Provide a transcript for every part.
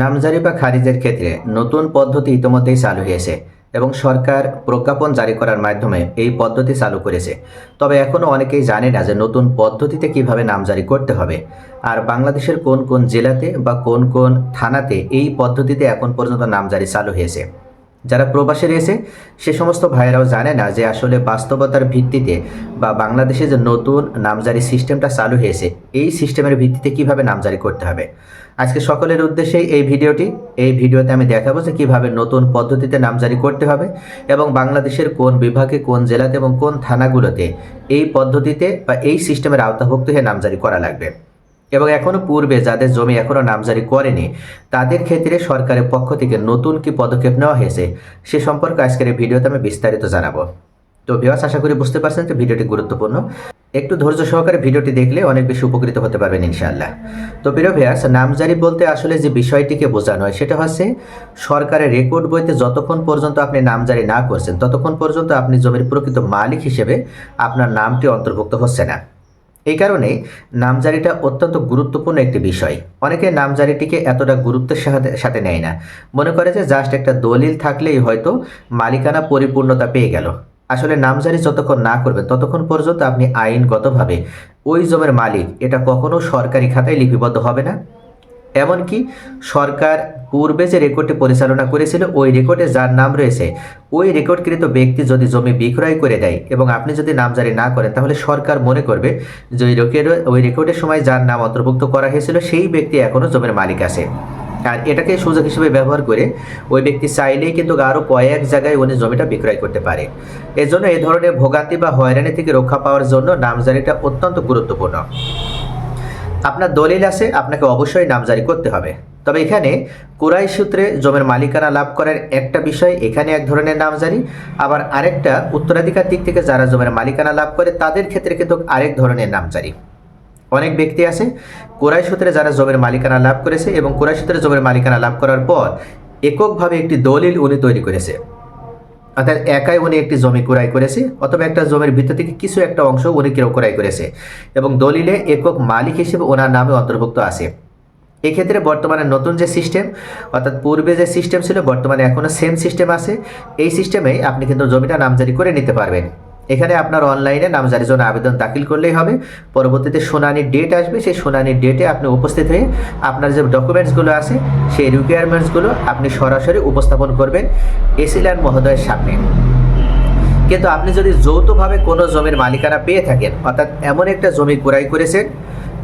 নামজারি বা খারিজের ক্ষেত্রে নতুন পদ্ধতি ইতিমধ্যেই চালু হয়েছে এবং সরকার প্রজ্ঞাপন জারি করার মাধ্যমে এই পদ্ধতি চালু করেছে। তবে এখনও অনেকেই জানে না যে নতুন পদ্ধতিতে কীভাবে নামজারি করতে হবে। আর বাংলাদেশের কোন কোন জেলাতে বা কোন কোন থানাতে এই পদ্ধতিতে এখন পর্যন্ত নামজারি চালু হয়েছে। যারা প্রবাসে রয়েছে, সে সমস্ত ভাইয়েরাও জানে না যে আসলে বাস্তবতার ভিত্তিতে বা বাংলাদেশে যে নতুন নামজারি সিস্টেমটা চালু হয়েছে, এই সিস্টেমের ভিত্তিতে কীভাবে নামজারি করতে হবে। আজকে সকলের উদ্দেশ্যে এই ভিডিওটি, এই ভিডিওতে আমি দেখাবো যে কীভাবে নতুন পদ্ধতিতে নামজারি করতে হবে এবং বাংলাদেশের কোন বিভাগে, কোন জেলাতে এবং কোন থানাগুলোতে এই পদ্ধতিতে বা এই সিস্টেমের আওতাভুক্ত হয়ে নামজারি করা লাগবে। এবং এখনও পূর্বে যাদের জমি এখনও নামজারি করেনি, তাদের ক্ষেত্রে সরকারের পক্ষ থেকে নতুন কি পদক্ষেপ নেওয়া হয়েছে, সে সম্পর্কে আজকের এই ভিডিওতে আমি বিস্তারিত জানাব। তো ভিওয়াস আশা করি বুঝতে পারছেন যে ভিডিওটি গুরুত্বপূর্ণ। একটু ধৈর্য সহকারে ভিডিওটি দেখলে অনেক বেশি উপকৃত হতে পারবেন ইনশাআল্লাহ। তো প্রিয় ভিয়াস নামজারি বলতে আসলে যে বিষয়টিকে বোঝানো হয়, সেটা হচ্ছে সরকারের রেকর্ড বইতে যতক্ষণ পর্যন্ত আপনি নামজারি না করছেন, ততক্ষণ পর্যন্ত আপনি জমির প্রকৃত মালিক হিসেবে আপনার নামটি অন্তর্ভুক্ত হচ্ছে না। এই কারণে নামজারিটা অত্যন্ত গুরুত্বপূর্ণ একটি বিষয়। অনেকে নামজারিটিকে এতটা গুরুত্বের সাথে সাথে নেয় না। মনে করে যে জাস্ট একটা দলিল থাকলেই হয়তো মালিকানা পরিপূর্ণতা পেয়ে গেল। আসলে নামজারি যতক্ষণ না করবে ততক্ষণ পর্যন্ত আপনি আইনগতভাবে ওই জমের মালিক, এটা কখনো সরকারি খাতায় লিপিবদ্ধ হবে না। এমনকি সরকার পূর্বে যে রেকর্ডটি পরিচালনা করেছিল, ওই রেকর্ডে যার নাম রয়েছে, ওই রেকর্ডকৃত ব্যক্তি যদি জমি বিক্রয় করে দেয় এবং আপনি যদি নামজারি না করেন, তাহলে সরকার মনে করবে যে ওই রেকর্ড ওই রেকর্ডের সময় যার নাম অন্তর্ভুক্ত করা হয়েছিল, সেই ব্যক্তি এখনও জমির মালিক আছে। আর এটাকে সুযোগ হিসেবে ব্যবহার করে ওই ব্যক্তি চাইলেই কিন্তু আরও কয়েক জায়গায় উনি জমিটা বিক্রয় করতে পারে। এজন্য এই ধরনের ভোগান্তি বা হয়রানি থেকে রক্ষা পাওয়ার জন্য নামজারিটা অত্যন্ত গুরুত্বপূর্ণ। আপনার দলিল আছে, আপনাকে অবশ্যই নামজারি করতে হবে। তবে এখানে কুরাই সূত্রে জমির মালিকানা লাভ করার একটা বিষয়, এখানে এক ধরনের নামজারি। আবার আরেকটা উত্তরাধিকার দিক থেকে যারা জমির মালিকানা লাভ করে, তাদের ক্ষেত্রে কিন্তু আরেক ধরনের নামজারি। অনেক ব্যক্তি আছে কোরাই সূত্রে যারা জমির মালিকানা লাভ করেছে এবং কোরাই সূত্রে জমির মালিকানা লাভ করার পর, এককভাবে একটি দলিল উনি তৈরি করেছে। অর্থাৎ একাই উনি একটি জমি ক্রয় করেছে, অথবা একটা জমির ভিতর থেকে কিছু একটা অংশ উনি কেউ ক্রয় করেছে এবং দলিলে একক মালিক হিসেবে ওনার নামে অন্তর্ভুক্ত আছে। এক্ষেত্রে বর্তমানে নতুন যে সিস্টেম, অর্থাৎ পূর্বে যে সিস্টেম ছিল, বর্তমানে এখনও সেম সিস্টেম আছে। এই সিস্টেমেই আপনি কিন্তু জমিটা নামজারি করে নিতে পারবেন। এখানে আপনার অনলাইনে নামজারির জন্য আবেদন দাখিল করলেই হবে। পরবর্তীতে শুনানির ডেট আসবে। সেই শুনানির ডেটে আপনি উপস্থিত হয়ে আপনার যে ডকুমেন্টসগুলো আছে, সেই রিকোয়ারমেন্টসগুলো আপনি সরাসরি উপস্থাপন করবেন এসিল্যান্ড মহোদয়ের সামনে। কিন্তু আপনি যদি যৌথভাবে কোনো জমির মালিকানা পেয়ে থাকেন, অর্থাৎ এমন একটা জমি ক্রয় করেছেন,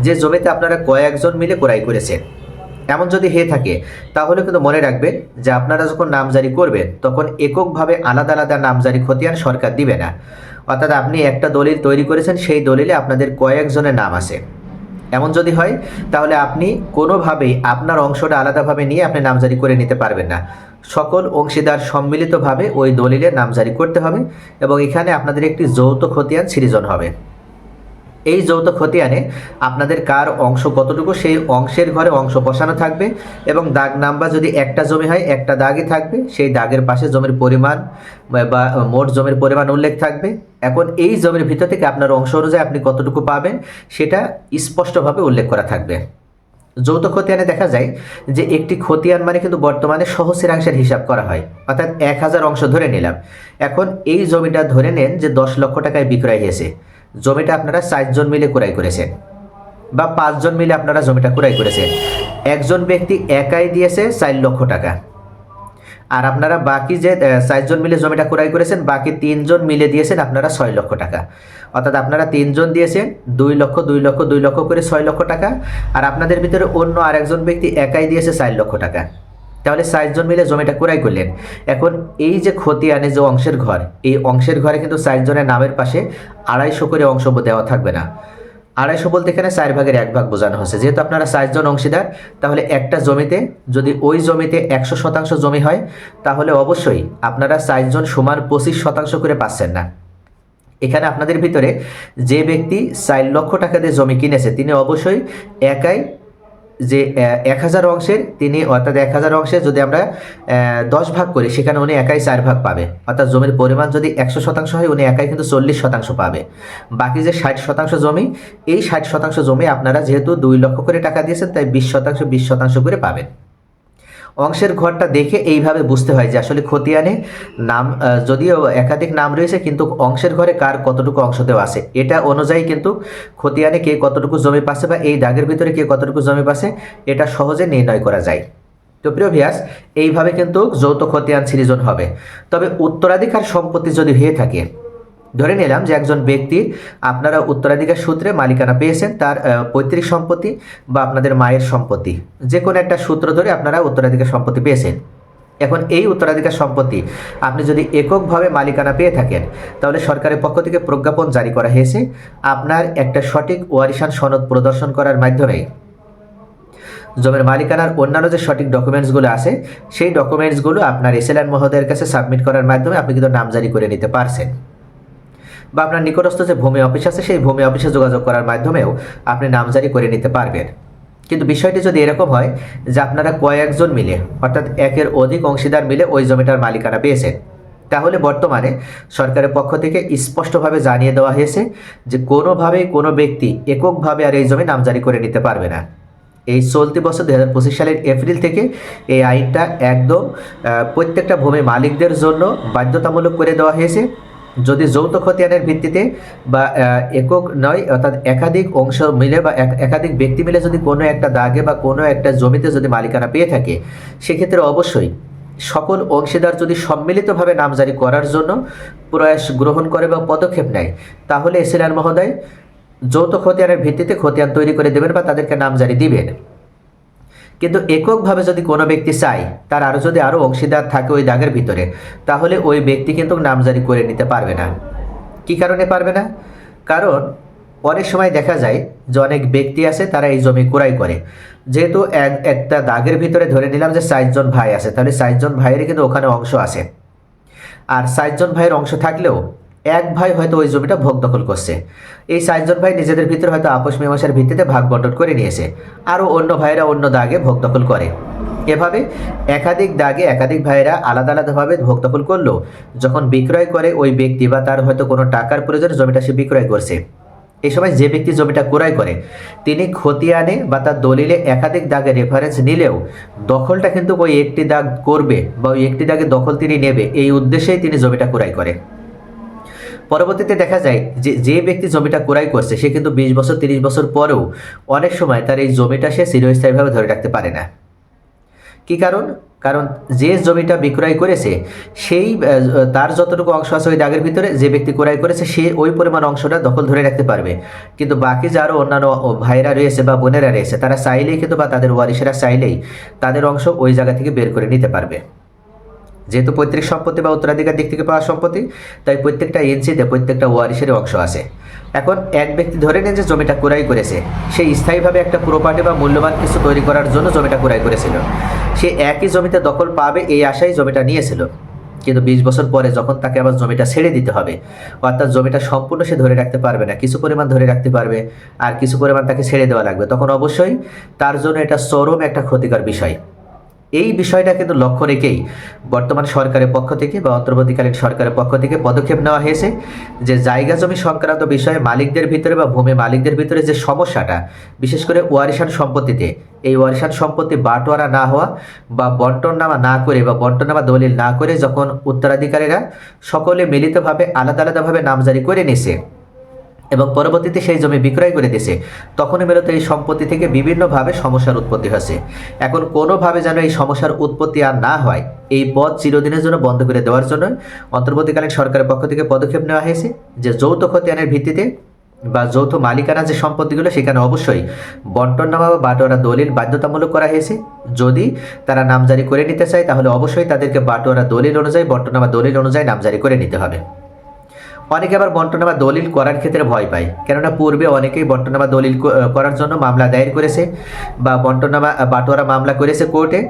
যে জমিতে আপনারা কয়েকজন মিলে ক্রয় করেছেন এমন যদি হয়ে থাকে, তাহলে কিন্তু মনে রাখবেন যে আপনারা যখন নামজারি করবেন, তখন এককভাবে আলাদা আলাদা নামজারি খতিয়ান সরকার দিবে না। অর্থাৎ আপনি একটা দলিল তৈরি করেছেন, সেই দলিলে আপনাদের কয়েকজনের নাম আছে। এমন যদি হয়, তাহলে আপনি কোনোভাবেই আপনার অংশটা আলাদাভাবে নিয়ে আপনি নামজারি করে নিতে পারবেন না। সকল অংশীদার সম্মিলিতভাবে ওই দলিলের নামজারি করতে হবে এবং এখানে আপনাদের একটি যৌথ খতিয়ান সৃজন হবে। এই যৌথ খতিয়ানে আপনাদের কার অংশ কতটুকু? সেই অংশের ঘরে অংশ বসানো থাকবে এবং দাগ নাম্বার যদি একটা জমি হয়, একটা দাগই থাকবে। সেই দাগের পাশে জমির পরিমাণ বা- মোট জমির পরিমাণ উল্লেখ থাকবে। এখন এই জমির ভিতর থেকে আপনার অংশ অনুযায়ী আপনি কতটুকু পাবেন, সেটা স্পষ্টভাবে উল্লেখ করা থাকবে। যৌথ খতিয়ানে দেখা যায় যে একটি খতিয়ান মানে কিন্তু বর্তমানে সহস্রাংশের হিসাব করা হয়। অর্থাৎ এক হাজার অংশ ধরে নিলাম। এখন এই জমিটা ধরে নেন যে দশ লক্ষ টাকায় বিক্রয় হয়েছে। জমিটা আপনারা চারজন মিলে ক্রয় করেছেন বা পাঁচজন মিলে আপনারা জমিটা ক্রয় করেছেন। একজন ব্যক্তি একাই দিয়েছে চার লক্ষ টাকা। আর আপনারা বাকি যে চারজন মিলে জমিটা ক্রয় করেছেন, বাকি তিনজন মিলে দিয়েছেন আপনারা ছয় লক্ষ টাকা। অর্থাৎ আপনারা তিনজন দিয়েছেন, দুই লক্ষ দুই লক্ষ দুই লক্ষ করে ছয় লক্ষ টাকা। আর আপনাদের ভিতরে অন্য আরেকজন ব্যক্তি একাই দিয়েছে চার লক্ষ টাকা। তাহলে চারজন মিলে জমিটা ক্রয় করলেন। এখন এই যে খতিয়ানে যে অংশের ঘর, এই অংশের ঘরে কিন্তু চারজনের নামের পাশে আড়াইশো করে অংশ দেওয়া থাকবে না। আড়াইশো বলতে এখানে চার ভাগের এক ভাগ বোঝানো হচ্ছে। যেহেতু আপনারা চারজন অংশীদার, তাহলে একটা জমিতে যদি ওই জমিতে একশো শতাংশ জমি হয়, তাহলে অবশ্যই আপনারা চারজন সমান পঁচিশ শতাংশ করে পাচ্ছেন না। এখানে আপনাদের ভিতরে যে ব্যক্তি চার লক্ষ টাকা দিয়ে জমি কিনেছে, তিনি অবশ্যই একাই যে এক হাজার অংশের তিনি অর্থাৎ এক হাজার অংশে যদি আমরা দশ ভাগ করি, সেখানে উনি একাই চার ভাগ পাবে। অর্থাৎ জমির পরিমাণ যদি একশো শতাংশ হয়, উনি একাই কিন্তু চল্লিশ শতাংশ পাবে। বাকি যে ষাট শতাংশ জমি, এই ষাট শতাংশ জমি আপনারা যেহেতু দুই লক্ষ করে টাকা দিয়েছেন, তাই বিশ শতাংশ বিশ শতাংশ করে পাবেন। অংশের ঘরটা দেখে এইভাবে বুঝতে হয় যে আসলে খতিয়ানে নাম যদিও একাধিক নাম রয়েছে, কিন্তু অংশের ঘরে কার কতটুকু অংশ দেওয়া আছে? এটা অনুযায়ী কিন্তু খতিয়ানে কে কতটুকু জমি পাচ্ছে বা এই দাগের ভিতরে কে কতটুকু জমি পাচ্ছে এটা সহজে নির্ণয় করা যায়। তো প্রিয় ভিয়াস এইভাবে কিন্তু যৌথ খতিয়ান সৃজন হবে। তবে উত্তরাধিকার সম্পত্তি যদি হয়ে থাকে ধরে নিলাম যে একজন ব্যক্তি আপনারা উত্তরাধিকার সূত্রে মালিকানা পেয়েছেন তার পৈতৃক সম্পত্তি বা আপনাদের মায়ের সম্পত্তি। যে কোনো একটা সূত্র ধরে আপনারা উত্তরাধিকার সম্পত্তি পেয়েছেন। এখন এই উত্তরাধিকার সম্পত্তি আপনি যদি এককভাবে মালিকানা পেয়ে থাকেন, তাহলে সরকারের পক্ষ থেকে প্রজ্ঞাপন জারি করা হয়েছে। আপনার একটা সঠিক ওয়ারিশান সনদ প্রদর্শন করার মাধ্যমে জমির মালিকানার অন্যান্য যে সঠিক ডকুমেন্টসগুলো আছে, সেই ডকুমেন্টসগুলো আপনার এসএলএন মহোদয়ের কাছে সাবমিট করার মাধ্যমে আপনি কিন্তু নামজারি করে নিতে পারছেন। বা আপনার নিকটস্থ যে ভূমি অফিস আছে, সেই ভূমি অফিসে যোগাযোগ করার মাধ্যমেও আপনি নামজারি করে নিতে পারবেন। কিন্তু বিষয়টি যদি এরকম হয় যে আপনারা কয়েকজন মিলে, অর্থাৎ একের অধিক অংশীদার মিলে ওই জমিটার মালিকানা পেয়েছেন, তাহলে বর্তমানে সরকারের পক্ষ থেকে স্পষ্টভাবে জানিয়ে দেওয়া হয়েছে যে কোনোভাবেই কোনো ব্যক্তি এককভাবে আর এই জমি নামজারি করে নিতে পারবে না। এই চলতি বছর দু হাজার পঁচিশ সালের এপ্রিল থেকে এই আইনটা একদম প্রত্যেকটা ভূমি মালিকদের জন্য বাধ্যতামূলক করে দেওয়া হয়েছে। যদি যৌথ খতিয়ানের ভিত্তিতে বা একক নয়, অর্থাৎ একাধিক অংশ মিলে বা এক- একাধিক ব্যক্তি মিলে যদি কোনো একটা দাগে বা কোনো একটা জমিতে যদি মালিকানা পেয়ে থাকে, সেক্ষেত্রে অবশ্যই সকল অংশীদার যদি সম্মিলিতভাবে নামজারি করার জন্য প্রয়াস গ্রহণ করে বা পদক্ষেপ নেয়, তাহলে এসএলআর মহোদয় যৌথ খতিয়ানের ভিত্তিতে খতিয়ান তৈরি করে দেবেন বা তাদেরকে নামজারি দিবেন। কিন্তু এককভাবে যদি কোনো ব্যক্তি চায়, তার আরও যদি আরও অংশীদার থাকে ওই দাগের ভিতরে, তাহলে ওই ব্যক্তি কিন্তু নামজারি করে নিতে পারবে না। কি কারণে পারবে না? কারণ অনেক সময় দেখা যায় যে অনেক ব্যক্তি আছে, তারা এই জমি ক্রয় করে। যেহেতু এক, একটা দাগের ভিতরে ধরে নিলাম যে চারজন ভাই আছে, তাহলে চারজন ভাইয়েরই কিন্তু ওখানে অংশ আছে। আর চারজন ভাইয়ের অংশ থাকলেও এক ভাই হয়তো ওই জমিটা ভোগ দখল করছে। এই চারজন ভাই নিজেদের ভিতরে হয়তো আপোষ মীমাংসার ভিত্তিতে ভাগ বন্টন করে নিয়েছে। আরও অন্য ভাইয়েরা অন্য দাগে ভোগ দখল করে। এভাবে একাধিক দাগে একাধিক ভাইয়েরা আলাদা আলাদাভাবে ভোগ দখল করল। যখন বিক্রয় করে ওই ব্যক্তি বা তার হয়তো কোনো টাকার প্রয়োজনে জমিটা সে বিক্রয় করছে। এই সময় যে ব্যক্তি জমিটা ক্রয় করে, তিনি খতিয়ানে বা তার দলিলে একাধিক দাগে রেফারেন্স নিলেও দখলটা কিন্তু ওই একটি দাগ করবে বা ওই একটি দাগে দখল তিনি নেবে। এই উদ্দেশ্যেই তিনি জমিটা ক্রয় করে। পরবর্তীতে দেখা যায় যে যে ব্যক্তি জমিটা ক্রয় করছে, সে কিন্তু বিশ বছর, তিরিশ বছর পরেও অনেক সময় তার এই জমিটা সে চিরস্থায়ীভাবে ধরে রাখতে পারে না। কি কারণ? কারণ যে জমিটা বিক্রয় করেছে, সেই তার যতটুকু অংশ আছে ওই দাগের ভিতরে, যে ব্যক্তি ক্রয় করেছে, সে ওই পরিমাণ অংশটা দখল ধরে রাখতে পারবে। কিন্তু বাকি যারও অন্যান্য ভাইরা রয়েছে বা বোনেরা রয়েছে, তারা চাইলেই কিন্তু বা তাদের ওয়ারিশেরা চাইলেই তাদের অংশ ওই জায়গা থেকে বের করে নিতে পারবে। যেহেতু পৈতৃক সম্পত্তি বা উত্তরাধিকার দিক থেকে পাওয়া সম্পত্তি, তাই প্রত্যেকটা ইঞ্চিতে প্রত্যেকটা ওয়ারিশের অংশ আছে। এখন এক ব্যক্তি ধরে নেন যে জমিটা ক্রয় করেছে, সে স্থায়ীভাবে একটা প্রপার্টি বা মূল্যবান কিছু তৈরি করার জন্য জমিটা ক্রয় করেছিল। সে একই জমিতে দখল পাবে এই আশায় জমিটা নিয়েছিল। কিন্তু বিশ বছর পরে যখন তাকে আবার জমিটা ছেড়ে দিতে হবে, অর্থাৎ জমিটা সম্পূর্ণ সে ধরে রাখতে পারবে না, কিছু পরিমাণ ধরে রাখতে পারবে, আর কিছু পরিমাণ তাকে ছেড়ে দেওয়া লাগবে, তখন অবশ্যই তার জন্য এটা চরম একটা ক্ষতিকর বিষয়। এই বিষয়টা কিন্তু লক্ষ্য রেখেই বর্তমান সরকারের পক্ষ থেকে বা অন্তর্বর্তীকালীন সরকারের পক্ষ থেকে পদক্ষেপ নেওয়া হয়েছে যে জায়গা জমি সংক্রান্ত বিষয়ে মালিকদের ভিতরে বা ভূমি মালিকদের ভিতরে যে সমস্যাটা, বিশেষ করে ওয়ারিশান সম্পত্তিতে, এই ওয়ারিশান সম্পত্তি বাটোয়ারা না হওয়া বা বন্টননামা না করে বা বন্টনামা দলিল না করে যখন উত্তরাধিকারীরা সকলে মিলিতভাবে আলাদা আলাদাভাবে নামজারি করে নিছে এবং পরবর্তীতে সেই জমি বিক্রয় করে দিয়েছে। তখনই মূলত এই সম্পত্তি থেকে বিভিন্নভাবে সমস্যার উৎপত্তি হয়েছে। এখন কোনোভাবে যেন এই সমস্যার উৎপত্তি আর না হয়, এই পথ চিরদিনের জন্য বন্ধ করে দেওয়ার জন্য অন্তর্বর্তীকালীন সরকারের পক্ষ থেকে পদক্ষেপ নেওয়া হয়েছে যে যৌথ খতিয়ানের ভিত্তিতে বা যৌথ মালিকানা যে সম্পত্তিগুলো, সেখানে অবশ্যই বন্টননামা বা বাটোয়ারা দলিল বাধ্যতামূলক করা হয়েছে। যদি তারা নামজারি করে নিতে চায়, তাহলে অবশ্যই তাদেরকে বাটোয়ারা দলিল অনুযায়ী বন্টনামা দলিল অনুযায়ী নামজারি করে নিতে হবে। অনেকে আবার বন্টনামা দলিল করার ক্ষেত্রে ভয় পায়। কেননা পূর্বে অনেকেই বন্টনামা দলিল করার জন্য মামলা দায়ের করেছে বা বন্টনামা বাটোয়ারা মামলা করেছে কোর্টে।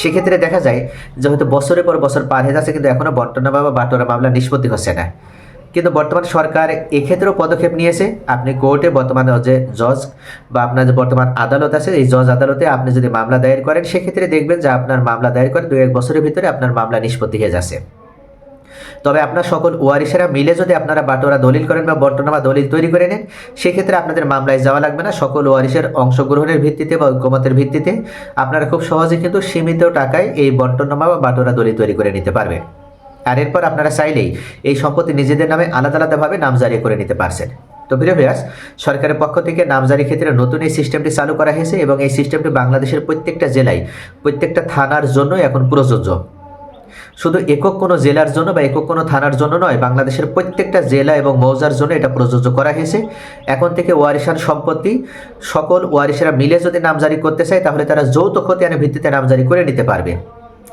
সেক্ষেত্রে দেখা যায় যে হয়তো বছরের পর বছর পার হয়ে যাচ্ছে কিন্তু এখনও বন্টনামা বা বাটোয়ারা মামলা নিষ্পত্তি হচ্ছে না। কিন্তু বর্তমান সরকার এক্ষেত্রেও পদক্ষেপ নিয়েছে। আপনি কোর্টে বর্তমানে যে জজ বা আপনার যে বর্তমান আদালত আছে, এই জজ আদালতে আপনি যদি মামলা দায়ের করেন, সেক্ষেত্রে দেখবেন যে আপনার মামলা দায়ের করে দু এক বছরের ভিতরে আপনার মামলা নিষ্পত্তি হয়ে যাচ্ছে। তবে আপনার সকল ওয়ারিশেরা মিলে যদি আপনারা বাটোয়ারা দলিল করেন বা বন্টনামা দলিল তৈরি করে নেন, সেক্ষেত্রে আপনাদের মামলায় যাওয়া লাগবে না। সকল ওয়ারিশের অংশগ্রহণের ভিত্তিতে বা ঐক্যমতের ভিত্তিতে আপনারা খুব সহজে কিন্তু সীমিত টাকায় এই বন্টনামা বা বাটোয়ারা দলিল তৈরি করে নিতে পারবেন। আর এরপর আপনারা চাইলেই এই সম্পত্তি নিজেদের নামে আলাদা আলাদাভাবে নামজারি করে নিতে পারছেন। তো প্রিয় ভিউয়ার্স সরকারের পক্ষ থেকে নামজারি ক্ষেত্রে নতুন এই সিস্টেমটি চালু করা হয়েছে এবং এই সিস্টেমটি বাংলাদেশের প্রত্যেকটা জেলায়, প্রত্যেকটা থানার জন্য এখন প্রযোজ্য। শুধু একক কোনো জেলার জন্য বা একক কোনো থানার জন্য নয়, বাংলাদেশের প্রত্যেকটা জেলা এবং মৌজার জন্য এটা প্রযোজ্য করা হয়েছে। এখন থেকে ওয়ারিশান সম্পত্তি, সকল ওয়ারিশেরা মিলে যদি নামজারি করতে চায়, তাহলে তারা যৌথ খতিয়ানের ভিত্তিতে নামজারি করে নিতে পারবে।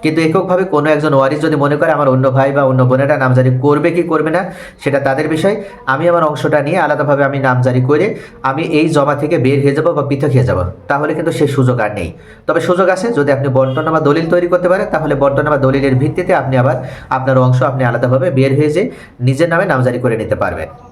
কিন্তু এককভাবে কোনো একজন ওয়ারিশ যদি মনে করে, আমার অন্য ভাই বা অন্য বোনেরা নামজারি করবে কি করবে না? সেটা তাদের বিষয়। আমি আমার অংশটা নিয়ে আলাদাভাবে আমি নামজারি করে আমি এই জমা থেকে বের হয়ে যাব বা পৃথক হয়ে যাব। তাহলে কিন্তু সেই সুযোগ আর নেই। তবে সুযোগ আছে, যদি আপনি বন্টনা বা দলিল তৈরি করতে পারেন, তাহলে বন্টনা বা দলিলের ভিত্তিতে আপনি আবার আপনার অংশ আপনি আলাদাভাবে বের হয়ে যে নিজের নামে নামজারি করে নিতে পারবেন।